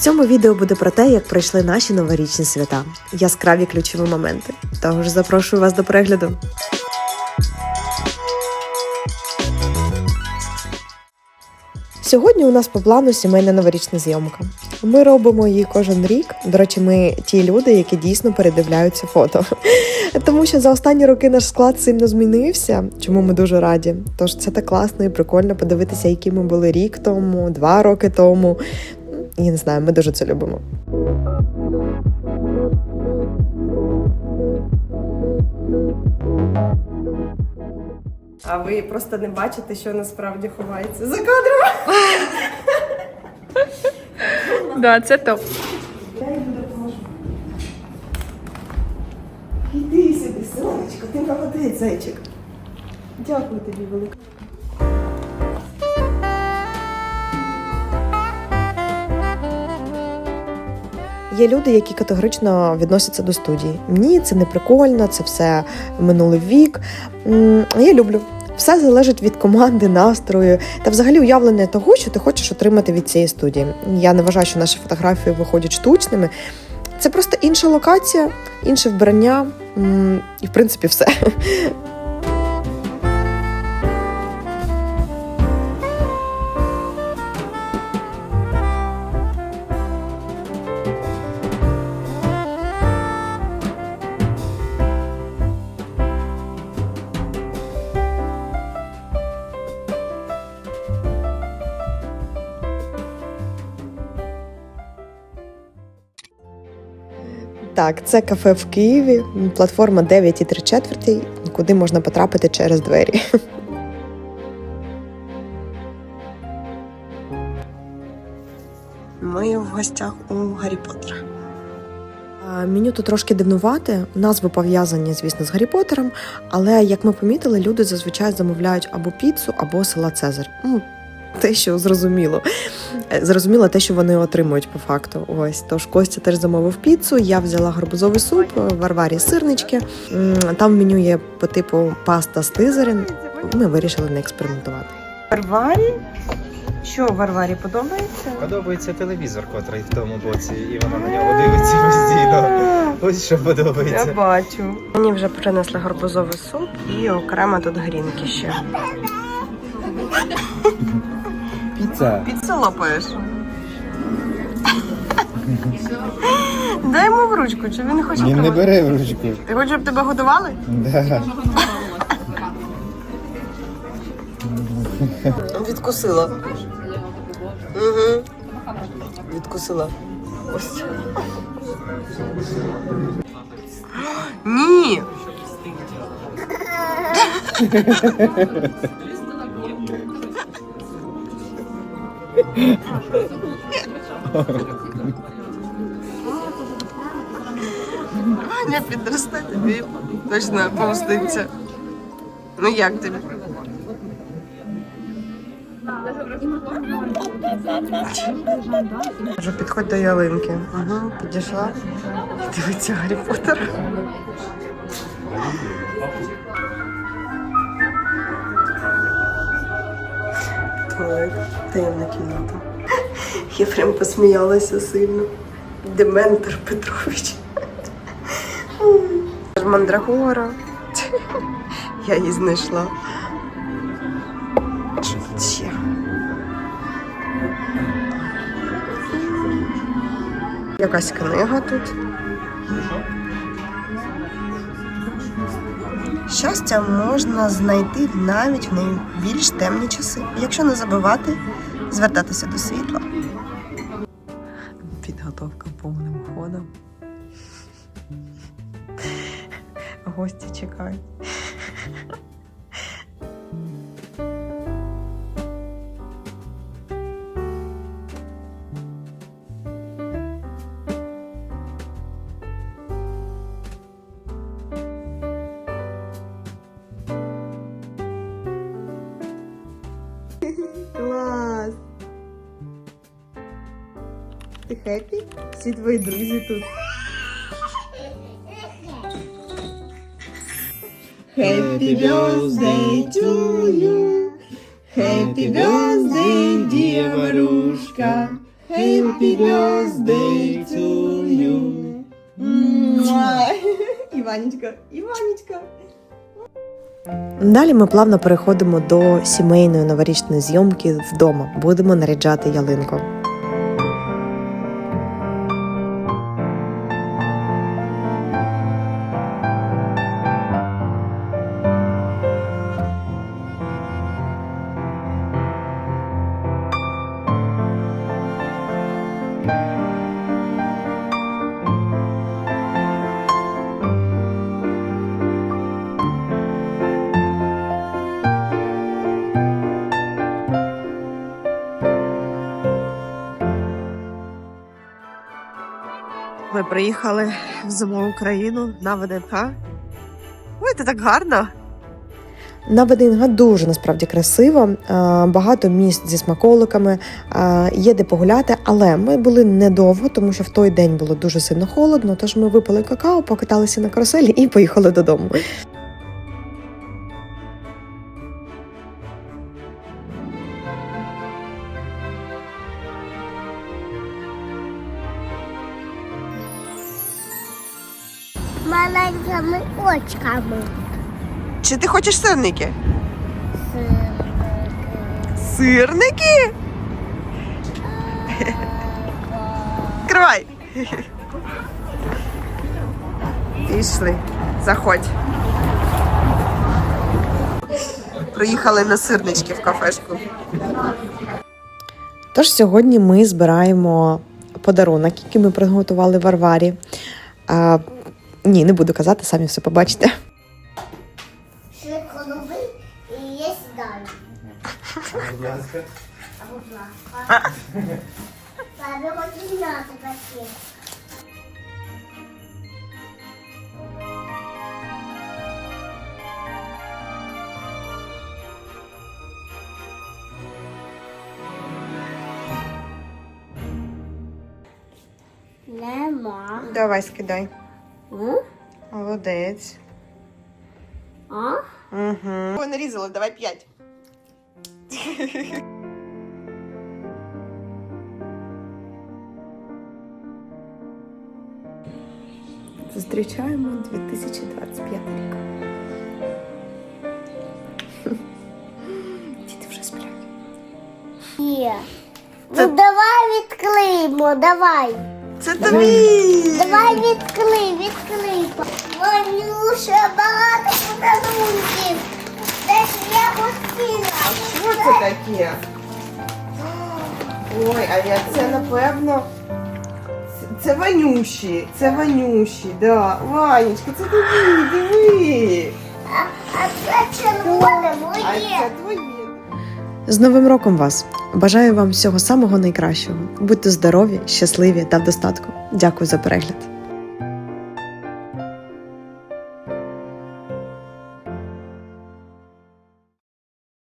цьому відео буде про те, як пройшли наші новорічні свята, яскраві ключові моменти. Тож запрошую вас до перегляду. Сьогодні у нас по плану сімейна новорічна зйомка. Ми робимо її кожен рік. До речі, ми ті люди, які дійсно передивляються фото. Тому що за останні роки наш склад сильно змінився, чому ми дуже раді. Тож це так класно і прикольно подивитися, які ми були рік тому, два роки тому. Я не знаю, ми дуже це любимо. А ви просто не бачите, що насправді ховається за кадром. Да, це топ. Іди сюди, сонечко, ти молодець, зайчик. Дякую тобі велике. Є люди, які категорично відносяться до студії. Ні, це не прикольно, це все минулий вік. Я люблю. Все залежить від команди, настрою та взагалі уявлення того, що ти хочеш отримати від цієї студії. Я не вважаю, що наші фотографії виходять штучними. Це просто інша локація, інше вбрання і, в принципі, все. Так, це кафе в Києві, платформа 9,3 четверті, куди можна потрапити через двері. Ми в гостях у Гаррі Поттера. Меню тут трошки дивнувате. Назви пов'язані, звісно, з Гаррі Поттером, але як ми помітили, люди зазвичай замовляють або піцу, або салат Цезар. Те, що зрозуміло. Е, Зрозуміло те, що вони отримують по факту. Ось тож Костя теж замовив піцу. Я взяла гарбузовий суп, варварі сирнички. Там в меню є по типу паста з тизерин. Ми вирішили не експериментувати. Варварі? Що Варварі подобається? Подобається телевізор, котрий в тому боці, і вона на нього дивиться постійно. Ось що Я бачу. Мені вже принесли гарбузовий суп і окремо тут грінки ще. Піца. Піцу лопаєш. Дай йому в ручку, чи він не хоче Він не бере в ручку. Ти хочеш, щоб тебе годували? Да. Відкусила. Угу. Відкусила. Ось. Ні. Аня підросте тобі. Точно помститься. Ну як тобі? Вже підходь до ялинки. Угу, підійшла. Дивиться Гаррі Поттер. Туалет, таємна кімната. Я прям посміялася сильно. Дементор Петрович. Мандрагора. Я її знайшла. Якась книга тут. Щастя можна знайти навіть в найбільш темні часи, якщо не забувати звертатися до світла. Підготовка повним ходом. Гості чекають. Ти хеппі? Всі твої друзі тут. Happy birthday to you. Happy birthday, dear Варушка. Happy birthday to you. Іванечка, Іванечка. Далі ми плавно переходимо до сімейної новорічної зйомки вдома. Будемо наряджати ялинку. Ми приїхали в зимову країну на ВДНХ. Ой, це так гарно. На ВДНГ дуже насправді красиво, е, багато місць зі смаколиками, е, є де погуляти, але ми були недовго, тому що в той день було дуже сильно холодно. Тож ми випили какао, покаталися на каруселі і поїхали додому. Маленькими очками. Чи ти хочеш сирники? Сирники? Сирники? Відкривай. Пішли, заходь. Приїхали на сирнички в кафешку. Тож сьогодні ми збираємо подарунок, який ми приготували Варварі. Ні, не буду казати, самі все побачите. Ще голуби і є далі. Будь ласка. Будь ласка. Треба хочу зняти такі. Нема. Давай скидай. М? Молодець. А? Угу. Ой, нарізали, давай п'ять. Зустрічаємо 2025 рік. Діти вже сплять. Є. Ну давай відклеїмо, давай. Це тобі! Давай відклей, відклей. Ванюша, багато подарунків. Десь я хотіла. Що це таке? Ой, а я це напевно. це- Це Ванюші, це Ванюші, да. Ванечка, це тобі, диви. А, а це червоне А моє. це твоє. З Новим роком вас! Бажаю вам всього самого найкращого. Будьте здорові, щасливі та в достатку. Дякую за перегляд.